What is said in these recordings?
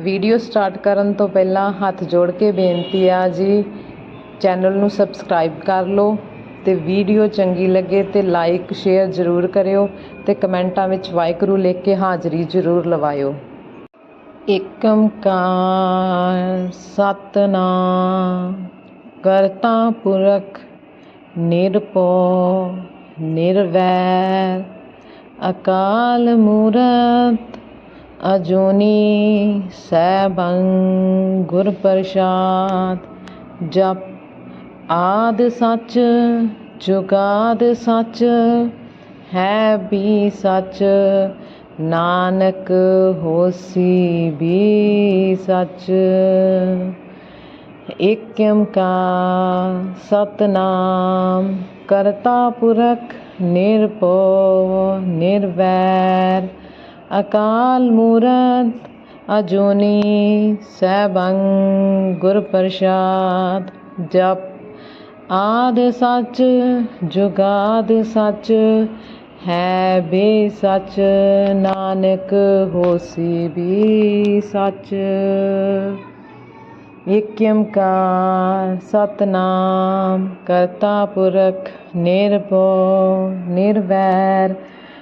Video start ਕਰਨ ਤੋਂ ਪਹਿਲਾਂ ਹੱਥ ਜੋੜ ਕੇ ਬੇਨਤੀ ਆ ਜੀ, ਚੈਨਲ ਨੂੰ ਸਬਸਕ੍ਰਾਈਬ ਕਰ ਲਓ ਤੇ ਵੀਡੀਓ ਚੰਗੀ ਲੱਗੇ ਤੇ ਲਾਈਕ, ਸ਼ੇਅਰ ਜ਼ਰੂਰ ਕਰਿਓ ਤੇ ਕਮੈਂਟਾਂ ਵਿੱਚ ਵਾਹਿਗੁਰੂ ਲਿਖ ਕੇ ਹਾਜ਼ਰੀ ਜ਼ਰੂਰ ਲਵਾਇਓ। ਏਕ ਓੰਕਾਰ ਸਤਨਾਮ, ਕਰਤਾ ਪੁਰਖ ਨਿਰਭਉ ਨਿਰਵੈਰ, ਅਕਾਲ ਮੂਰਤ ਅਜੂਨੀ ਸੈਭੰ ਗੁਰ ਪ੍ਰਸਾਦ ਜਪ ਆਦ ਸੱਚ, ਜੁਗਾਦ ਸੱਚ, ਹੈ ਵੀ ਸੱਚ, ਨਾਨਕ ਹੋਸੀ ਵੀ ਸੱਚ। ਏਕ ਓੰਕਾਰ ਸਤਨਾਮ, ਕਰਤਾ ਪੁਰਖ ਨਿਰਭਉ, ਨਿਰਵੈਰ ਅਕਾਲ ਮੂਰਤ ਅਜੂਨੀ ਸੈਭੰ ਗੁਰ ਪ੍ਰਸਾਦ ਜਪ ਆਦ ਸੱਚ, ਜੁਗਾਦ ਸੱਚ, ਹੈ ਬੇ ਸੱਚ ਨਾਨਕ ਹੋਸੀ ਵੀ ਸੱਚ। ਏਕ ਸਤਨਾਮ, ਕਰਤਾ ਪੁਰਖ ਨਿਰਭਉ, ਨਿਰਵੈਰ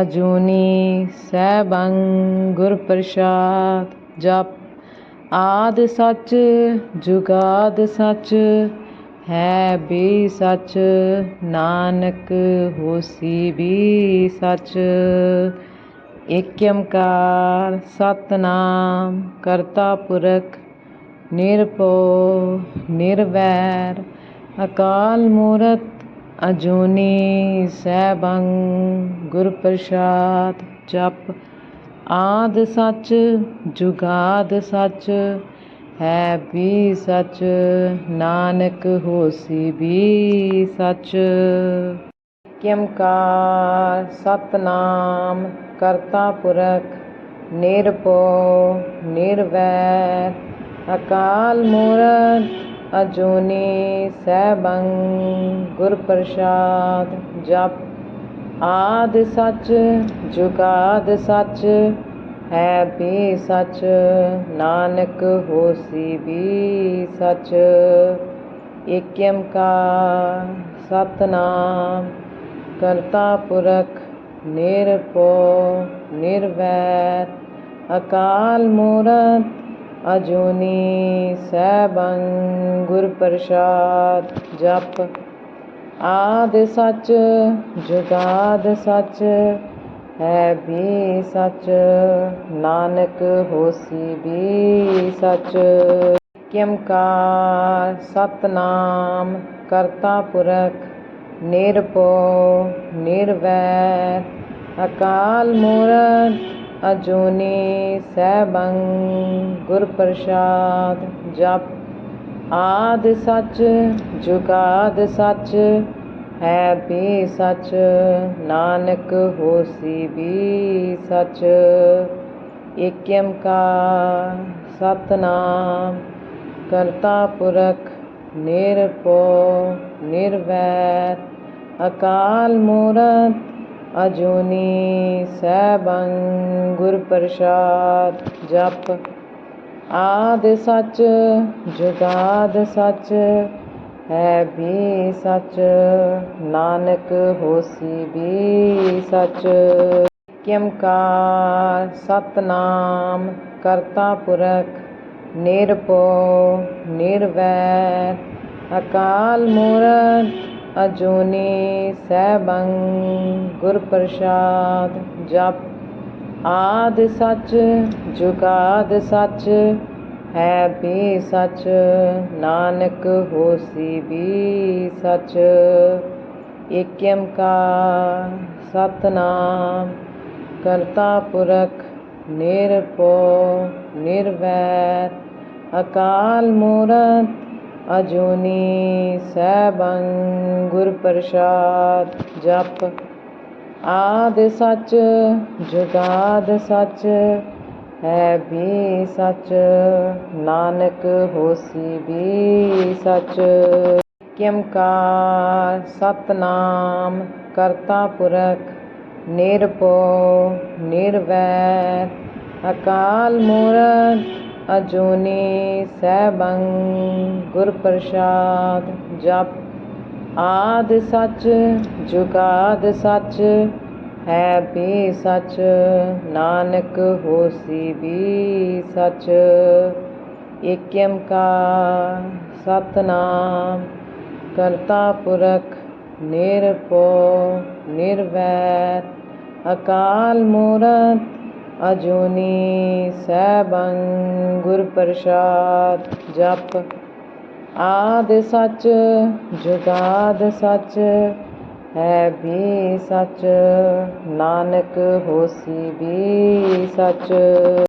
ਅਜੂਨੀ ਸੈਭੰ ਗੁਰ ਪ੍ਰਸਾਦ ਜਪ। ਆਦ ਸੱਚ, ਜੁਗਾਦ ਸੱਚ, ਹੈ ਵੀ ਸੱਚ, ਨਾਨਕ ਹੋਸੀ ਵੀ ਸੱਚ। ਏਕ ਓੰਕਾਰ ਸਤਨਾਮ, ਕਰਤਾ ਪੁਰਖ ਨਿਰਭਉ, ਨਿਰਵੈਰ, ਅਕਾਲ ਮੂਰਤ ਅਜੂਨੀ ਸੈਭੰ ਗੁਰ ਪ੍ਰਸਾਦ ਜਪ। ਆਦ ਸੱਚ, ਜੁਗਾਦ ਸੱਚ, ਹੈ ਵੀ ਸੱਚ, ਨਾਨਕ ਹੋਸੀ ਵੀ ਸੱਚ। ਓੰਕਾਰ ਸਤਨਾਮ, ਕਰਤਾ ਪੁਰਖ, ਨਿਰਭਉ, ਨਿਰਵੈਰ, ਅਕਾਲ ਮੂਰਤ ਅਜੂਨੀ ਸੈਭੰ ਗੁਰ ਪ੍ਰਸਾਦ ਜਪ। ਆਦ ਸੱਚ, ਜੁਗਾਦ ਸੱਚ, ਹੈ ਵੀ ਸੱਚ, ਨਾਨਕ ਹੋਸੀ ਵੀ ਸੱਚ। ਏਕ ਓੰਕਾਰ ਸਤਨਾਮ, ਕਰਤਾ ਪੁਰਖ ਨਿਰਪੋ ਨਿਰਵੈਰ, ਅਕਾਲ ਮੂਰਤ ਅਜੂਨੀ ਸੈਭੰ ਗੁਰ ਪ੍ਰਸਾਦ ਜਪ। ਆਦ ਸੱਚ, ਜੁਗਾਦ ਸੱਚ, ਹੈ ਵੀ ਸੱਚ। ਨਾਨਕ ਹੋਸੀ ਵੀ ਸੱਚ। ਕਿਮਕਾਰ ਸਤਨਾਮ ਕਰਤਾ ਪੁਰਖ, ਨਿਰਭਉ, ਨਿਰਵੈਰ। ਅਕਾਲ ਮੂਰਤ ਅਜੂਨੀ ਸੈਭੰ ਗੁਰ ਪ੍ਰਸਾਦ ਜਪ। ਆਦ ਸੱਚ, ਜੁਗਾਦ ਸੱਚ, ਹੈ ਵੀ ਸੱਚ, ਨਾਨਕ ਹੋਸੀ ਵੀ ਸੱਚ। ਏਕ ਓੰਕਾਰ ਸਤਨਾਮ, ਕਰਤਾ ਪੁਰਖ ਨਿਰਪੋ ਨਿਰਵੈਰ, ਅਕਾਲ ਮੂਰਤ ਅਜੂਨੀ ਸੈਭੰ ਗੁਰ ਪ੍ਰਸਾਦ ਜਪ। ਆਦ ਸੱਚ, ਜੁਗਾਦ ਸੱਚ, ਹੈ ਵੀ ਸੱਚ। ਨਾਨਕ ਹੋਸੀ ਵੀ ਸੱਚ। ਓੰਕਾਰ ਸਤਨਾਮ ਕਰਤਾ ਪੁਰਖ ਨਿਰਪੋ ਨਿਰਵੈਰ। ਅਕਾਲ ਮੂਰਤ ਅਜੂਨੀ ਸੈਭੰ ਗੁਰ ਪ੍ਰਸਾਦ ਜਪ। ਆਦ ਸੱਚ, ਜੁਗਾਦ ਸੱਚ, ਹੈ ਵੀ ਸੱਚ, ਨਾਨਕ ਹੋਸੀ ਵੀ ਸੱਚ। ਏਕ ਓੰਕਾਰ ਸਤਨਾਮ, ਕਰਤਾ ਪੁਰਖ ਨਿਰਭਉ, ਨਿਰਵੈਰ, ਅਕਾਲ ਮੂਰਤ ਅਜੂਨੀ ਸੈਭੰ ਗੁਰ ਪ੍ਰਸਾਦ ਜਪ। ਆਦ ਸੱਚ, ਜੁਗਾਦ ਸੱਚ, ਹੈ ਵੀ ਸੱਚ। ਨਾਨਕ ਹੋਸੀ ਵੀ ਸੱਚ। ਕਿਮਕਾਰ ਸਤਨਾਮ ਕਰਤਾ ਪੁਰਖ, ਨਿਰਭਉ, ਨਿਰਵੈਰ। ਅਕਾਲ ਮੂਰਤ ਅਜੂਨੀ ਸੈਭੰ ਗੁਰ ਪ੍ਰਸਾਦ ਜਪ। ਆਦ ਸੱਚ, ਜੁਗਾਦ ਸੱਚ, ਹੈ ਵੀ ਸੱਚ, ਨਾਨਕ ਹੋਸੀ ਵੀ ਸੱਚ। ਏਕ ਓੰਕਾਰ ਸਤਨਾਮ, ਕਰਤਾ ਪੁਰਖ ਨਿਰਪੋ ਨਿਰਵੈਰ, ਅਕਾਲ ਮੂਰਤ ਅਜੂਨੀ ਸੈਭੰ ਗੁਰ ਪ੍ਰਸਾਦ ਜਪ। ਆਦ ਸੱਚ, ਜੁਗਾਦ ਸੱਚ, ਹੈ ਵੀ ਸੱਚ। ਨਾਨਕ ਹੋਸੀ ਵੀ ਸੱਚ।